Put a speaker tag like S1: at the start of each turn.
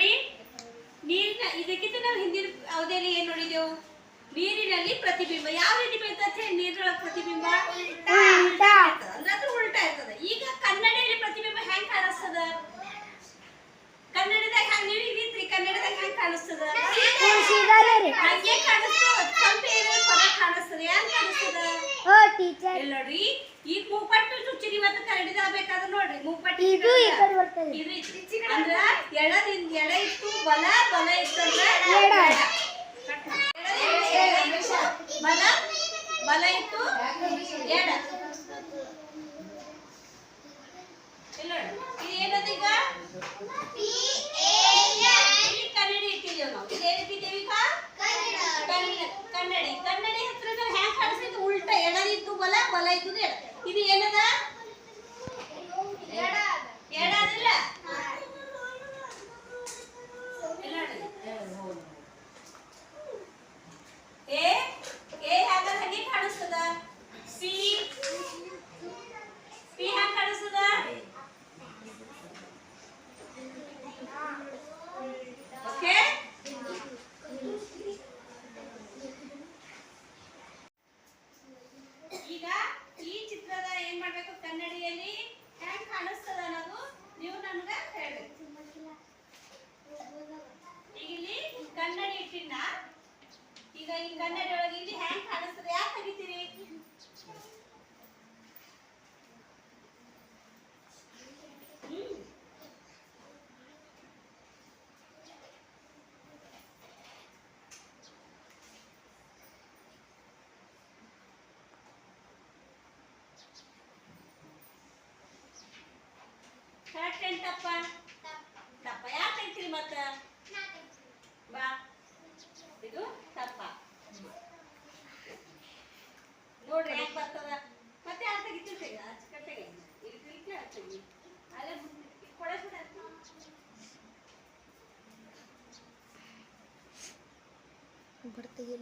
S1: ನೋಡ್ರಿ ನೀರಿನ ಇದಕ್ಕಿಂತ ನಾವು ಹಿಂದಿನ ಅವಧಿಯಲ್ಲಿ ಏನ್ ನೋಡಿದೆವು? ನೀರಿನಲ್ಲಿ ಪ್ರತಿಬಿಂಬ. ಯಾವ ರೀತಿ ಬೀಳ್ತದೆ ನೀರಿನೊಳಗೆ ಪ್ರತಿಬಿಂಬ
S2: ಉಲ್ಟಾ.
S1: ಅಂದ್ರೆ ಅದು ಉಲ್ಟಾ ಇರ್ತದೆ. ಈಗ ಕನ್ನಡಿಯಲ್ಲಿ ಪ್ರತಿಬಿಂಬ ಹೆಂಗ್ ಕಾಣಿಸ್ತದ? ಕನ್ನಡದಾಗ ಹಂಗ ನೀವು ನಿಂತ್ರಿ ಕನ್ನಡದಾಗ ಹೆಂಗ್ ಕಾಣಿಸ್ತದ? ಹಂಗೆ ಕಾಣಿಸ್ತದ ಕಾಣಿಸ್ತದೆ. ಪದ ಕಾಣಿಸ್ತದ?
S2: ಟೀಚರ್
S1: ಇಲ್ಲಿ ನೋಡ್ರಿ ಈಗ ಮೂಪಟ್ಟು ಚುಚ್ಚಿರಿ ಇವತ್ತು ಕರಡಿದ ಬೇಕಾದ್ರೆ ನೋಡ್ರಿ ಮೂಪಟ್ಟು
S2: ಇದು ಈ ಕಡೆ ಬರ್ತದೆ.
S1: ಇದು ಇತ್ತು. ಅಂದ್ರ ಎಳದಿಂದ ಎಳೆ ಇತ್ತು ಬಲ ಬಲ ಇತ್ತಂದ್ರ
S2: ಎಡ.
S1: ಬಲ ಬಲ ಇತ್ತು ಎಡ. ಇಲ್ಲ ನೋಡು. ಇದು ಏನದ ಈಗ ಇಲ್ಲಿ ಕನ್ನಡಿ ಇಟ್ಟಿದ್ದೇವೆ ನಾವು ಇದು ಏನಿಟ್ಟಿದ್ದೇವೆ ಈಗ ಕನ್ನಡ- ಕನ್ನಡಿ ಕನ್ನಡಿ ಹತ್ರ ನಾವು ಹ್ಯಾಂಗ್ ಕಾಣಿಸ್ತೈತೆ ಉಲ್ಟಾ ಎಡದಿತ್ತು ಬಲ ಬಲ ಇತ್ತು ಎಡ ಇದು ಏನದ ಎಡ ಅದಿಲ್ಲ ಇಲ್ಲ ನೋಡಿ. ಎ ಎ ಹ್ಯಾಂಗ ಹಂಗೆ ಕಾಣಿಸ್ತದ ಸಿ ಪಿ ಹ್ಯಾಂಗ ಕಾಣಿಸ್ತದ ಓಕೆ ಈಗ ಈ ಚಿತ್ರದ ಏನ್ ಮಾಡ್ಬೇಕು ಕನ್ನಡಿಯಲ್ಲಿ ಹ್ಯಾಂಗ್ ಕಾಣಿಸ್ತದ ಅನ್ನೋದು ನೀವು ನನ್ಗ ಹೇಳ್ಬೇಕು ಈಗ ಇಲ್ಲಿ ಕನ್ನಡಿ ಇಟ್ಟಿನ ಈಗ ಹ್ಯಾಂಗ್ ಕಾಣಿಸ್ತದೆ? ಯಾಕೆ ತೆಗಿತೀರಿ ಕರೆಕ್ಟ್ ಏನ್ ತಪ್ಪ ತಪ್ಪ ಯಾಕೆ ತೆಗಿತೀರಿ ಮತ್ತ ಬಾ ಇದು ತಪ್ಪ ನೋಡ್ರಿ ಹೆಂಗ್ ಬರ್ತದ ಮತ್ತೆ ಯಾಕೆ ತೆಗಿತೀರಿ ಅಚ್ಚುಕಟ್ಟೆಗೆ ಇಲ್ಲಿ ತಿಳ್ಕಿ ಹಾಕ್ತೀವಿ ಅಲ್ಲೇ ಕೊಡ
S2: ಬರ್ತದೆ